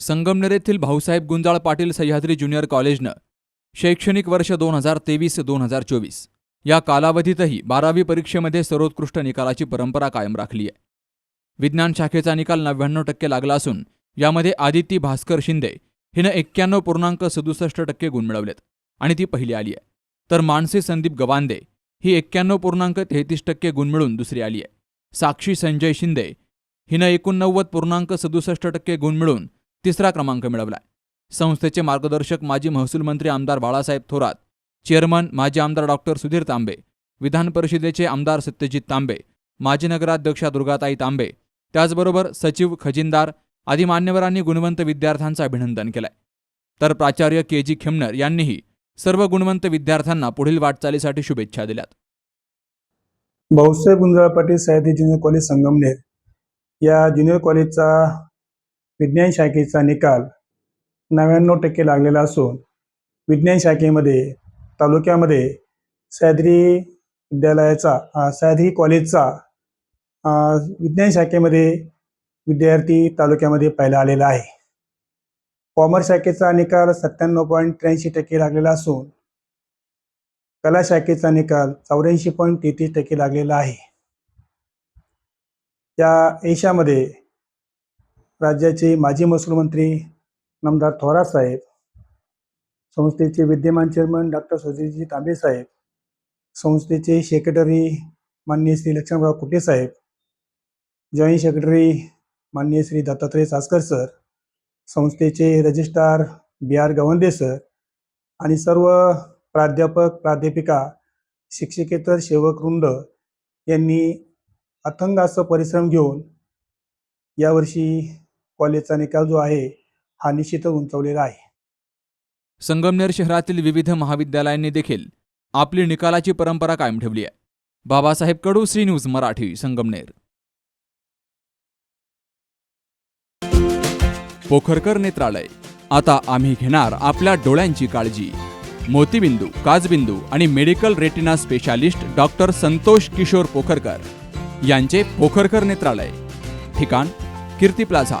संगमनेर येथील भाऊसाहेब गुंजाळ पाटील सह्याद्री ज्युनियर कॉलेजनं शैक्षणिक वर्ष दोन हजार तेवीस दोन हजार चोवीस या कालावधीतही बारावी परीक्षेमध्ये सर्वोत्कृष्ट निकालाची परंपरा कायम राखली आहे. विज्ञान शाखेचा निकाल नव्याण्णव टक्के लागला असून यामध्ये आदिती भास्कर शिंदे हिनं एक्क्याण्णव पूर्णांक सदुसष्ट टक्के गुण मिळवलेत आणि ती पहिली आली आहे. तर मानसी संदीप गवांदे ही एक्क्याण्णव पूर्णांक तेहतीस टक्के गुण मिळून दुसरी आली आहे. साक्षी संजय शिंदे हिनं एकोणनव्वद पूर्णांक सदुसष्ट टक्के गुण मिळून तिसरा क्रमांक मिळवलाय. संस्थेचे मार्गदर्शक माजी महसूल मंत्री आमदार बाळासाहेब थोरात चेअरमन माजी आमदार डॉक्टर सुधीर तांबे विधान परिषदेचे आमदार सत्यजित तांबे माजी नगराध्यक्षा दुर्गाताई तांबे त्याचबरोबर सचिव खजिनदार आदी मान्यवरांनी गुणवंत विद्यार्थ्यांचं अभिनंदन केलंय. तर प्राचार्य के जी खेमनर यांनीही सर्व गुणवंत विद्यार्थ्यांना पुढील वाटचालीसाठी शुभेच्छा दिल्यात. Bhausaheb Gunjal Patil Sahyadri junior college Sangamner. या ज्युनियर कॉलेजचा विज्ञान शाखेचा निकाल नव्याण्णव टक्के लागलेला असून विज्ञान शाखेमध्ये तालुक्यामध्ये सह्याद्री विद्यालयाचा सह्याद्री कॉलेजचा विज्ञान शाखेमध्ये विद्यार्थी तालुक्यामध्ये पहिला आलेला आहे. कॉमर्स शाखेचा निकाल सत्त्याण्णव पॉईंट त्र्याऐंशी टक्के लागलेला असून कला शाखेचा निकाल चौऱ्याऐंशी पॉईंट तेहतीस टक्के लागलेला आहे. या यशामध्ये राज्याचे माजी महसूल मंत्री नामदार थोरात साहेब संस्थेचे विद्यमान चेअरमन डॉक्टर सुधीरजी तांबे साहेब संस्थेचे सेक्रेटरी माननीय श्री लक्ष्मणराव कुटे साहेब जॉईंट सेक्रेटरी माननीय श्री दत्तात्रय सासकर सर संस्थेचे registrar B R Gawande sir आणि सर्व प्राध्यापक प्राध्यापिका शिक्षकेतर सेवक वृंद यांनी अथंग असं परिश्रम घेऊन यावर्षी कॉलेजचा निकाल जो आहे हा निश्चितच उंचवलेला आहे. संगमनेर शहरातील विविध महाविद्यालयांनी देखील आपली निकालाची परंपरा कायम ठेवली आहे. बाबासाहेब कडू श्री न्यूज मराठी संगमनेर. पोखरकर नेत्रालय. आता आम्ही घेणार आपल्या डोळ्यांची काळजी. मोतीबिंदू काजबिंदू आणि medical retina specialist doctor Santosh Kishor Pokharkar यांचे पोखरकर नेत्रालय. ठिकाण कीर्ती प्लाझा.